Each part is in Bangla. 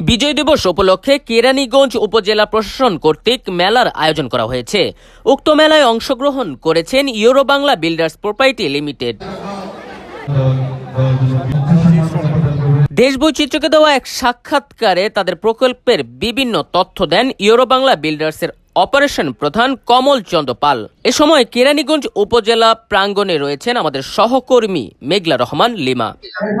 বিজয় দিবস উপলক্ষে কেরানীগঞ্জ উপজেলা প্রশাসন কর্তৃক মেলার আয়োজন করা হয়েছে। উক্ত মেলায় অংশগ্রহণ করেছেন Euro Bangla Builders Property Limited. দেশ বৈচিত্র্যকে দেওয়া এক সাক্ষাৎকারে তাদের প্রকল্পের বিভিন্ন তথ্য দেন ইউরো বাংলা বিল্ডার্সের অপারেশন প্রধান কমল চন্দ্র পাল। এ সময় কেরানীগঞ্জ উপজেলা প্রাঙ্গণে রয়েছেন আমাদের সহকর্মী মেঘলা রহমান লিমা।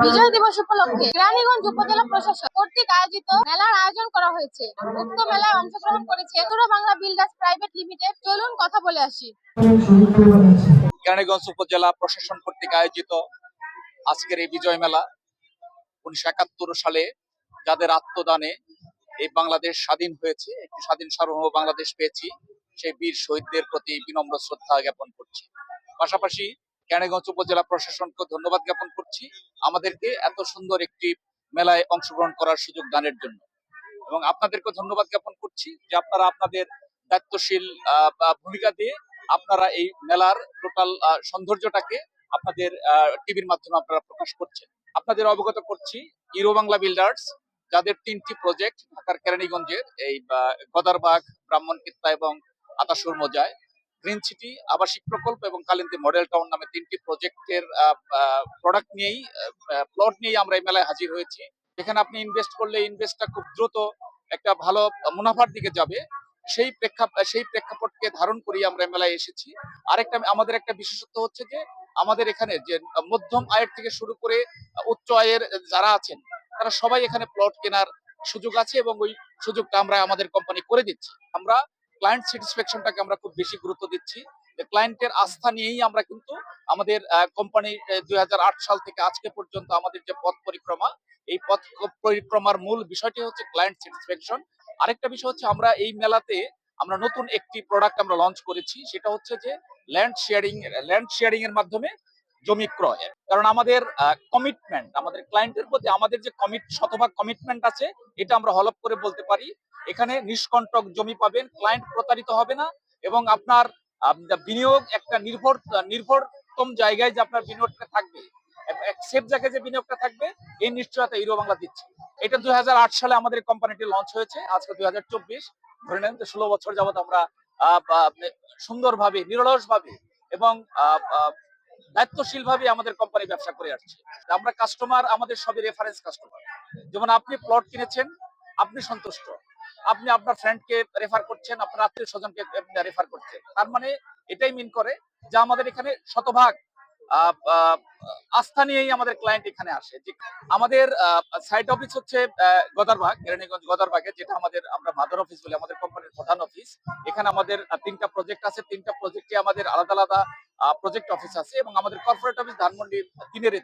বিজয় দিবস উপলক্ষে রানীগঞ্জ উপজেলা প্রশাসন কর্তৃক আয়োজিত মেলার আয়োজন করা হয়েছে। উক্ত মেলায় অংশগ্রহণ করেছে পুরো বাংলা বিল্ডার্স প্রাইভেট লিমিটেড। চলুন কথা বলে আসি। কেরানীগঞ্জ উপজেলা প্রশাসন কর্তৃক আয়োজিত আজকের এই বিজয় মেলা উনিশশো একাত্তর সালে যাদের আত্মদানে এই বাংলাদেশ স্বাধীন হয়েছে, একটি স্বাধীন সার্বভৌম বাংলাদেশ পেয়েছি। সেই বীর শহীদদের প্রতি বিনম্র শ্রদ্ধা জ্ঞাপন করছি। পাশাপাশি কেরানীগঞ্জ উপজেলা প্রশাসনকে ধন্যবাদ জ্ঞাপন করছি আমাদেরকে এত সুন্দর একটি মেলায় অংশগ্রহণ করার সুযোগ দানের জন্য। এবং আপনাদেরকে ধন্যবাদ জ্ঞাপন করছি যে আপনারা আপনাদের দায়িত্বশীল ভূমিকা দিয়ে আপনারা এই মেলার টোটাল সৌন্দর্যটাকে আপনাদের টিভির মাধ্যমে আপনারা প্রকাশ করছেন। আপনাদের অবগত করছি ইউরো বাংলা বিল্ডার্স যাদের তিনটি প্রজেক্ট ঢাকার কেরানীগঞ্জের, এই গদারবাগ, ব্রাহ্মণকিত্তা এবং আতাসুর মজায় গ্রিন সিটি আবাসিক প্রকল্প এবং কালিন্দী মডেল টাউন নামে তিনটি প্রজেক্টের প্রোডাক্ট নিয়েই প্লট নিয়েই আমরা এই মেলায় হাজির হয়েছি। এখানে আপনি ইনভেস্ট করলে ইনভেস্টটা খুব দ্রুত একটা ভালো মুনাফার দিকে যাবে। সেই প্রেক্ষাপ সেই প্রেক্ষাপটকে ধারণ করেই আমরা মেলায় এসেছি। আরেকটা, আমাদের একটা বিশেষত্ব হচ্ছে যে, আমাদের এখানে যে মধ্যম আয়ের থেকে শুরু করে উচ্চ আয়ের যারা আছেন তারা সবাই এখানে প্লট কেনার সুযোগ আছে এবং ওই সুযোগটা আমরা আমাদের কোম্পানি করে দিচ্ছি। আমরা ক্লায়েন্ট স্যাটিসফ্যাকশনটাকে আমরা খুব বেশি গুরুত্ব দিচ্ছি। ক্লায়েন্টের আস্থা নিয়েই আমরা কিন্তু আমাদের কোম্পানি দুই হাজার আট সাল থেকে আজকে পর্যন্ত আমাদের যে পথ পরিক্রমা, এই পথ পরিক্রমার মূল বিষয়টি হচ্ছে ক্লায়েন্ট স্যাটিসফ্যাকশন আরেকটা বিষয় হচ্ছে আমরা এই মেলাতে আমরা নতুন একটি প্রোডাক্ট আমরা লঞ্চ করেছি। সেটা হচ্ছে যে ল্যান্ড শেয়ারিং ল্যান্ড শেয়ারিং এর মাধ্যমে জমি ক্রয়। কারণ আমাদের কমিটমেন্ট আমাদের ক্লায়েন্টের প্রতি আমাদের যে কমিট শতভাগ কমিটমেন্ট আছে, এটা আমরা হলপ করে বলতে পারি। এখানে নিষ্কণ্টক জমি পাবেন ক্লায়েন্ট প্রতারিত হবে না এবং আপনার বিনিয়োগ একটা নির্ভর, নির্ভরতম জায়গায় যে আপনার বিনিয়োগটা থাকবে সেফ জায়গায় যে বিনিয়োগটা থাকবে, এই নিশ্চয়তা ইউরো বাংলা দিচ্ছে। এটা দুই হাজার আট সালে আমাদের কোম্পানিটি লঞ্চ হয়েছে, আজকে দুই হাজার চব্বিশ। ধরে নেন ষোলো বছর যাবত আমরা সুন্দরভাবে নিরলস ভাবে এবং দায়িত্বশীল ভাবে আমাদের কোম্পানি ব্যবসা করে আসছে। আমরা কাস্টমার আমাদের সবই রেফারেন্স কাস্টমার যেমন আপনি প্লট কিনেছেন, আপনি সন্তুষ্ট। আপনি আপনার ফ্রেন্ডকে রেফার করছেন, আপনার আত্মীয় স্বজনকে রেফার করছেন। তার মানে এটাই মিন করে যে আমাদের এখানে শতভাগ আস্থা নিয়েই আমাদের ক্লায়েন্ট এখানে আসে। যে আমাদের সাইট অফিস হচ্ছে গদারবাগ, কেরানীগঞ্জ গদারবাগে, যেটা আমাদের, আমরা মাদার অফিস বলি, আমাদের কোম্পানির প্রধান অফিস এখানে আমাদের তিনটা প্রজেক্ট আছে। তিনটা প্রজেক্টে আমাদের আলাদা আলাদা প্রজেক্ট অফিস আছে এবং আমাদের কর্পোরেট অফিস ধানমন্ডি তিনের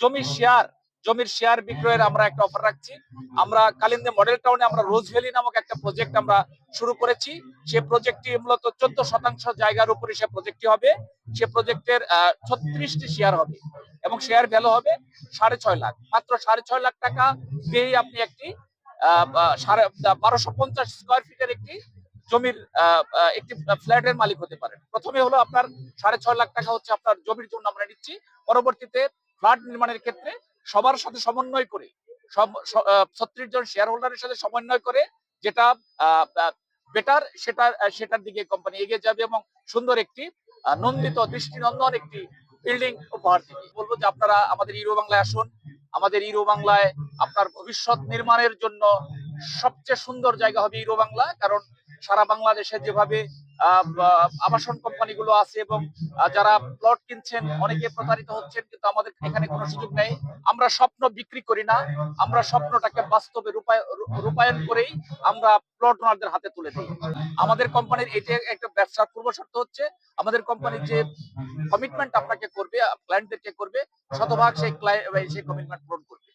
জমির শেয়ার জমির শেয়ার বিক্রয়ের আমরা একটা অফার রাখছি। আমরা কালিন্দে মডেল টাউনে আমরা রোজ ভ্যালি নামক একটা প্রজেক্ট আমরা শুরু করেছি। সে প্রজেক্টটি মূলত চোদ্দ শতাংশ জায়গার উপরে সে প্রজেক্টটি হবে। সে প্রজেক্টের ছত্রিশটি শেয়ার হবে এবং শেয়ার ভ্যালু হবে সাড়ে ছয় লাখ। মাত্র সাড়ে ছয় লাখ টাকা দিয়েই আপনি একটি আহ, সাড়ে বারোশো পঞ্চাশ স্কোয়ার ফিটের একটি জমির একটি ফ্ল্যাটের মালিক হতে পারেন। প্রথমে হলো আপনার সাড়ে ছয় লাখ টাকা হচ্ছে আপনার জমির জন্য আমরা নিচ্ছি। পরবর্তীতে ফ্ল্যাট নির্মাণের ক্ষেত্রে সবার সাথে সমন্বয় করে সব ছত্রিশ জন শেয়ার হোল্ডারের সাথে সমন্বয় করে যেটা বেটার সেটা সেটার দিকে কোম্পানি এগিয়ে যাবে এবং সুন্দর একটি নন্দিত দৃষ্টিনন্দন একটি বিল্ডিং উপহার দিবে। বলব যে আপনারা আমাদের ইউরো বাংলায় আসুন। আমাদের ইউরো বাংলায় আপনার ভবিষ্যৎ নির্মাণের জন্য সবচেয়ে সুন্দর জায়গা হবে ইউরো বাংলা, কারণ সারা বাংলাদেশে যেভাবে আবাসন কোম্পানিগুলো আছে এবং যারা প্লট কিনছেন, অনেকে প্রতারিত হচ্ছেন, কিন্তু আমাদের এখানে কোনো সুযোগ নেই। আমরা স্বপ্ন বিক্রি করি না। আমরা স্বপ্নটাকে বাস্তবে রূপায়- রূপায়ণ করেই আমরা প্লট ওনারদের হাতে তুলে দিই। আমাদের কোম্পানির এটা একটা ব্যবসার পূর্ব শর্ত হচ্ছে, আমাদের কোম্পানির যে কমিটমেন্ট আপনাকে করবে ক্লায়েন্টদেরকে করবে, শতভাগ সেই সেই কমিটমেন্ট পূরণ করবে।